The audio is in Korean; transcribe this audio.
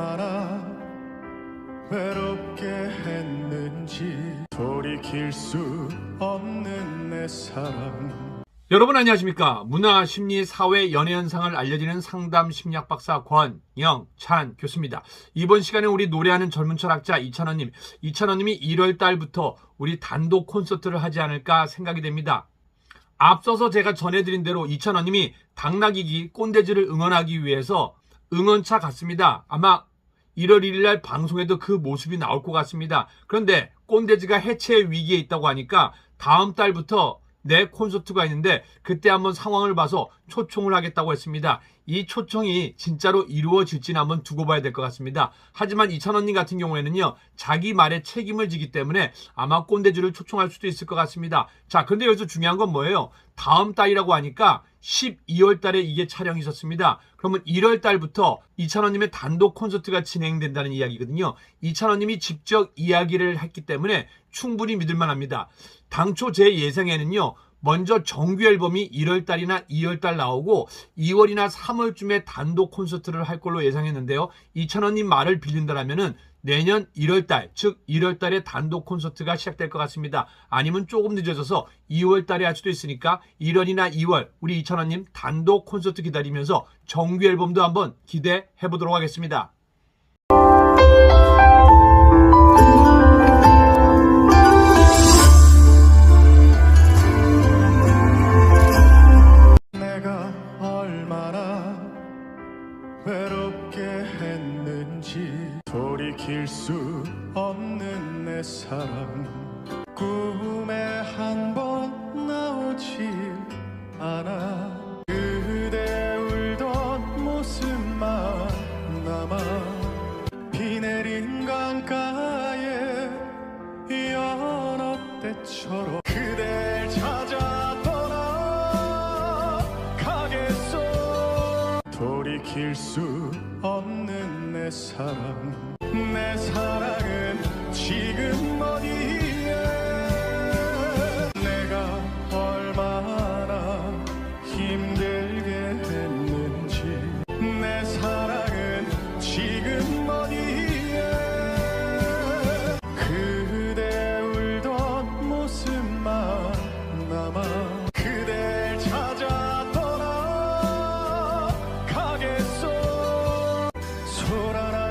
얼마나 외롭게 했는지 돌이킬 수 없는 내 사랑. 여러분 안녕하십니까? 문화 심리 사회 연애 현상을 알려드리는 상담 심리학 박사 권영찬 교수입니다. 이번 시간에 우리 노래하는 젊은 철학자 이찬원님. 이찬원님이 1월 달부터 우리 단독 콘서트를 하지 않을까 생각이 됩니다. 앞서서 제가 전해드린 대로 이찬원님이 당나귀기 꼰대지를 응원하기 위해서 응원차 갔습니다. 아마 1월 1일 날 방송에도 그 모습이 나올 것 같습니다. 그런데 꼰대즈가 해체 위기에 있다고 하니까 다음 달부터 내 콘서트가 있는데 그때 한번 상황을 봐서 초청을 하겠다고 했습니다. 이 초청이 진짜로 이루어질지는 한번 두고 봐야 될 것 같습니다. 하지만 이찬원님 같은 경우에는요, 자기 말에 책임을 지기 때문에 아마 꼰대즈를 초청할 수도 있을 것 같습니다. 자, 근데 여기서 중요한 건 뭐예요? 다음 달이라고 하니까 12월 달에 이게 촬영이 있었습니다. 그러면 1월 달부터 이찬원님의 단독 콘서트가 진행된다는 이야기거든요. 이찬원님이 직접 이야기를 했기 때문에 충분히 믿을만 합니다. 당초 제 예상에는요, 먼저 정규 앨범이 1월 달이나 2월 달 나오고 2월이나 3월쯤에 단독 콘서트를 할 걸로 예상했는데요. 이찬원님 말을 빌린다라면은 내년 1월 달, 즉 1월 달에 단독 콘서트가 시작될 것 같습니다. 아니면 조금 늦어져서 2월 달에 할 수도 있으니까 1월이나 2월 우리 이찬원님 단독 콘서트 기다리면서 정규 앨범도 한번 기대해 보도록 하겠습니다. 했는지 돌이킬 수 없는 내 사랑. 꿈에 한 번 나오지 않아. 그대 울던 모습만 남아. 비 내린 강가에 연어 때처럼 그댈 돌이킬 수 없는 내 사랑 내 사랑은